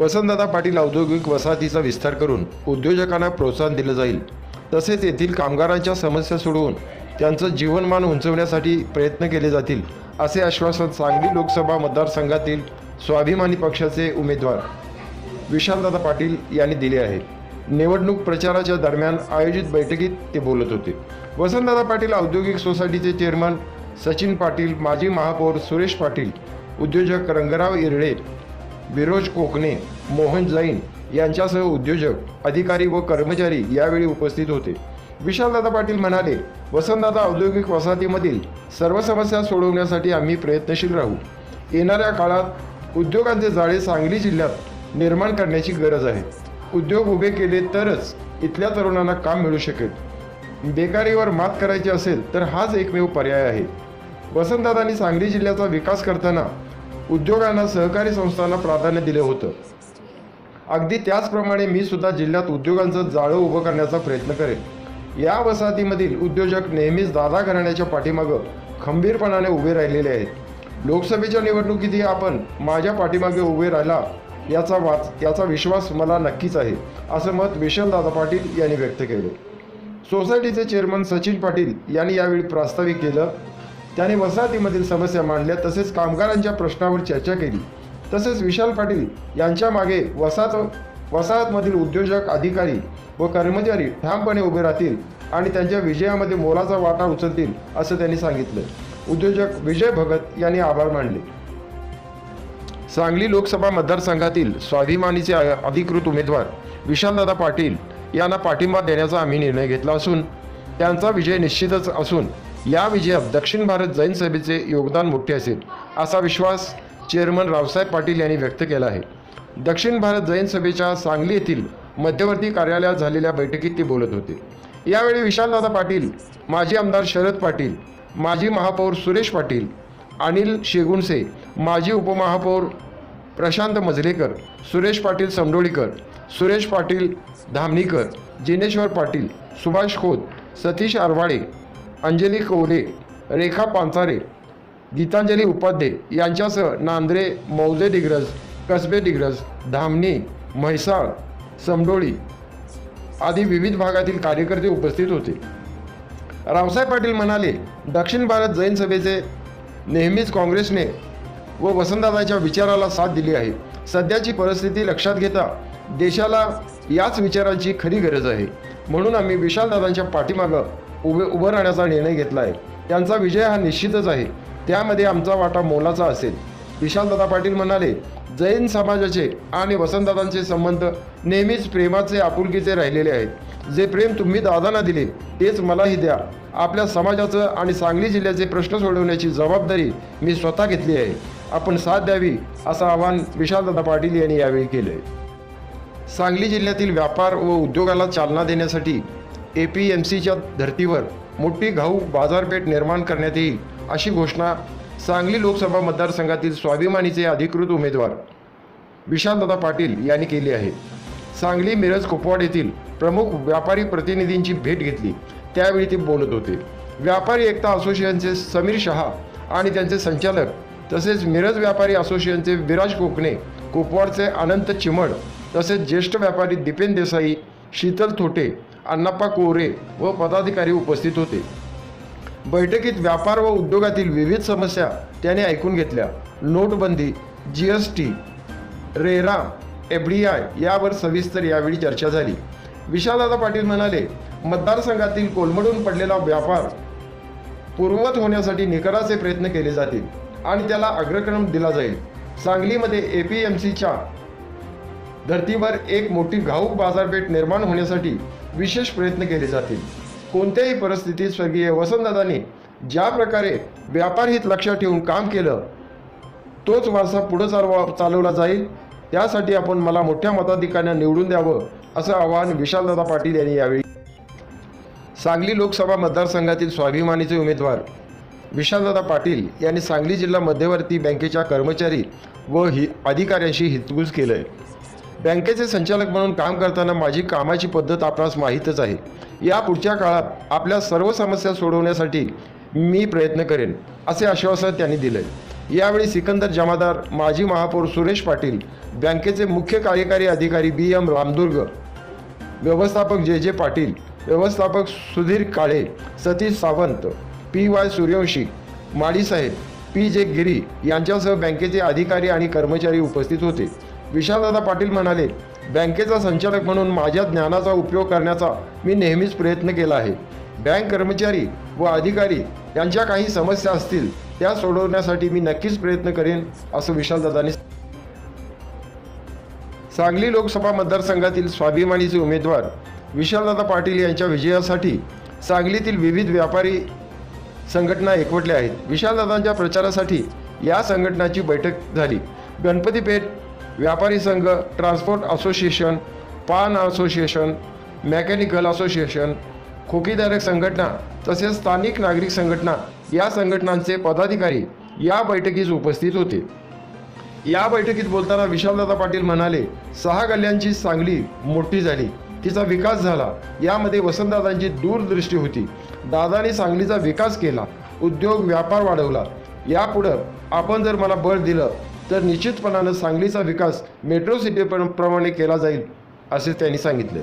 वसंतदादा पाटील औद्योगिक वसाहतीचा विस्तार करून उद्योजकांना प्रोत्साहन दिलं जाईल. तसेच येथील कामगारांच्या समस्या सोडवून त्यांचं जीवनमान उंचवण्यासाठी प्रयत्न केले जातील असे आश्वासन सांगली लोकसभा मतदारसंघातील स्वाभिमानी पक्षाचे उमेदवार विशालदादा पाटील यांनी दिले आहे. निवडणूक प्रचाराच्या दरम्यान आयोजित बैठकीत ते बोलत होते. वसंतदादा पाटील औद्योगिक सोसायटीचे चेअरमन सचिन पाटील माजी महापौर सुरेश पाटील उद्योजक रंगराव इरळे विरोज कोकणे मोहन जैन यांच्यासह उद्योजक अधिकारी व कर्मचारी यावेळी उपस्थित होते. विशालदादा पाटील म्हणाले वसंतदादा औद्योगिक वसाहतीमधील सर्व समस्या सोडवण्यासाठी आम्ही प्रयत्नशील राहू. येणाऱ्या काळात उद्योगांचे जाळे सांगली जिल्ह्यात निर्माण करण्याची गरज आहे. उद्योग उभे केले तरच इथल्या तरुणांना काम मिळू शकेल. बेकारीवर मात करायची असेल तर हाच एकमेव पर्याय आहे. वसंतदादांनी सांगली जिल्ह्याचा विकास करताना उद्योगांना सहकारी संस्थांना प्राधान्य दिले होतं. अगदी त्याचप्रमाणे मी सुद्धा जिल्ह्यात उद्योगांचं जाळं उभं करण्याचा प्रयत्न करेन. या वसाहतीमधील उद्योजक नेहमीच दादा घराण्याच्या पाठीमागं खंबीरपणाने उभे राहिलेले आहेत. लोकसभेच्या निवडणुकीतही आपण माझ्या पाठीमागे उभे राहिला याचा वाच याचा विश्वास मला नक्कीच आहे असं मत विशालदादा पाटील यांनी व्यक्त केले. सोसायटीचे चेअरमन सचिन पाटील यांनी यावेळी प्रास्ताविक केलं त्याने वसाहतीमधील समस्या मांडल्या तसेच कामगारांच्या प्रश्नावर चर्चा केली. तसेच विशाल पाटील यांच्या मागे वसाहत वसाहतमधील उद्योजक अधिकारी व कर्मचारी ठामपणे उभे राहतील आणि त्यांच्या विजयामध्ये मोलाचा वाटा उचलतील असं त्यांनी सांगितलं. उद्योजक विजय भगत यांनी आभार मानले. सांगली लोकसभा मतदारसंघातील स्वाभिमानीचे अधिकृत उमेदवार विशालदादा पाटील यांना पाठिंबा देण्याचा आम्ही निर्णय घेतला असून त्यांचा विजय निश्चितच असून या विजयात दक्षिण भारत जैन सभेचे योगदान मोठे असेल असा विश्वास चेअरमन रावसाहेब पाटील यांनी व्यक्त केला आहे. दक्षिण भारत जैन सभेच्या सांगली येथील मध्यवर्ती कार्यालयात झालेल्या बैठकीत ते बोलत होते. यावेळी विशालदादा पाटील माजी आमदार शरद पाटील माजी महापौर सुरेश पाटील अनिल शेगुणसे माजी उपमहापौर प्रशांत मजलेकर सुरेश पाटील समडोळीकर सुरेश पाटील धामणीकर जिनेश्वर पाटील सुभाष खोत सतीश आरवाडे अंजली कवले रेखा पांचारे गीतांजली उपाध्ये यांच्यासह नांद्रे मौजे डिग्रज कसबे डिग्रज धामणी म्हैसाळ समडोळी आदी विविध भागातील कार्यकर्ते उपस्थित होते. रावसाहेब पाटील म्हणाले दक्षिण भारत जैन सभेचे नेहमीच काँग्रेसने व वसंतदादाच्या विचाराला साथ दिली आहे. सध्याची परिस्थिती लक्षात घेता देशाला याच विचारांची खरी गरज आहे. म्हणून आम्ही विशालदादांच्या पाठीमागं उभे उभं राहण्याचा निर्णय घेतला आहे. त्यांचा विजय हा निश्चितच आहे. त्यामध्ये आमचा वाटा मोलाचा असेल. विशालदादा पाटील म्हणाले जैन समाजाचे आणि वसंतदादांचे संबंध नेहमीच प्रेमाचे आपुलकीचे राहिलेले आहेत. जे प्रेम तुम्ही दादांना दिले तेच मलाही द्या. आपल्या समाजाचं आणि सांगली जिल्ह्याचे प्रश्न सोडवण्याची जबाबदारी मी स्वतः घेतली आहे. आपण साथ द्यावी असं आवाहन विशालदादा पाटील यांनी यावेळी केलं आहे सांगली जिल्ह्यातील व्यापार व उद्योगाला चालना देण्यासाठी ए पी एम सीच्या धर्तीवर मोठी घाऊ बाजारपेठ निर्माण करण्यात येईल अशी घोषणा सांगली लोकसभा मतदारसंघातील स्वाभिमानीचे अधिकृत उमेदवार विशालदादा पाटील यांनी केली आहे. सांगली मिरज कुपवाड येथील प्रमुख व्यापारी प्रतिनिधींची भेट घेतली. त्यावेळी ते बोलत होते. व्यापारी एकता असोसिएशनचे समीर शहा आणि त्यांचे संचालक तसेच मिरज व्यापारी असोसिएशनचे विराज कोकणे कुपवाडचे अनंत चिमड तसेच ज्येष्ठ व्यापारी दिपेन देसाई शीतल थोटे अण्णाप्पा कोरे व पदाधिकारी उपस्थित होते. बैठकीत व्यापार व उद्योगातील विविध समस्या त्याने ऐकून घेतल्या. नोटबंदी G S T RERA F D I यावर सविस्तर यावेळी चर्चा झाली. विशालदादा पाटील म्हणाले मतदारसंघातील कोलमडून पडलेला व्यापार पूर्ववत होण्यासाठी निकराचे प्रयत्न केले जातील आणि त्याला अग्रक्रम दिला जाईल. सांगलीमध्ये ए पी एम सीच्या धर्तीवर एक मोठी घाऊक बाजारपेठ निर्माण होण्यासाठी विशेष प्रयत्न केले जातील. कोणत्याही परिस्थितीत स्वर्गीय वसंतदादांनी ज्या प्रकारे व्यापार हित लक्षात ठेवून काम केलं तोच वारसा पुढं चालवा चालवला जाईल. त्यासाठी आपण मला मोठ्या मताधिकाऱ्यांना निवडून द्यावं असं आवाहन विशालदादा पाटील यांनी यावेळी सांगली लोकसभा मतदारसंघातील स्वाभिमानीचे उमेदवार विशालदादा पाटील यांनी सांगली जिल्हा मध्यवर्ती बँकेच्या कर्मचारी व हि अधिकाऱ्यांशी हितगुज केलं आहे बँकेचे संचालक म्हणून काम करताना माझी कामाची पद्धत आपणास माहीतच आहे. या पुढच्या काळात आपल्या सर्व समस्या सोडवण्यासाठी मी प्रयत्न करेन असे आश्वासन त्यांनी दिले यावेळी सिकंदर जमादार माजी महापौर सुरेश पाटील बँकेचे मुख्य कार्यकारी अधिकारी बी एम रामदुर्ग व्यवस्थापक जे जे पाटील व्यवस्थापक सुधीर काळे सतीश सावंत पी वाय सूर्यवंशी माळीसाहेब पी जे गिरी यांच्यासह बँकेचे अधिकारी आणि कर्मचारी उपस्थित होते. विशालदादा पाटील म्हणाले बँकेचा संचालक म्हणून माझ्या ज्ञानाचा उपयोग करण्याचा मी नेहमीच प्रयत्न केला आहे. बँक कर्मचारी व अधिकारी यांच्या काही समस्या असतील त्या सोडवण्यासाठी मी नक्कीच प्रयत्न करेन असं विशालदादांनी सांगली लोकसभा मतदारसंघातील स्वाभिमानीचे उमेदवार विशालदादा पाटील यांच्या विजयासाठी सांगलीतील विविध व्यापारी संघटना एकवटल्या आहेत. विशालदादांच्या प्रचारासाठी या संघटनाची बैठक झाली. गणपतीपेठ व्यापारी संघ ट्रान्सपोर्ट असोसिएशन पान असोसिएशन मेकॅनिकल असोसिएशन खोकीधारक संघटना तसेच स्थानिक नागरिक संघटना या संघटनांचे पदाधिकारी या बैठकीस उपस्थित होते. या बैठकीत बोलताना विशालदादा पाटील म्हणाले सहा गल्ल्यांची सांगली मोठी झाली. तिचा विकास झाला. यामध्ये वसंतदादांची दूरदृष्टी होती. दादाने सांगलीचा विकास केला. उद्योग व्यापार वाढवला. यापुढं आपण जर मला बळ दिलं तर निश्चितपणानं सांगलीचा विकास मेट्रो सिटी प्रमाणे केला जाईल असे त्यांनी सांगितले.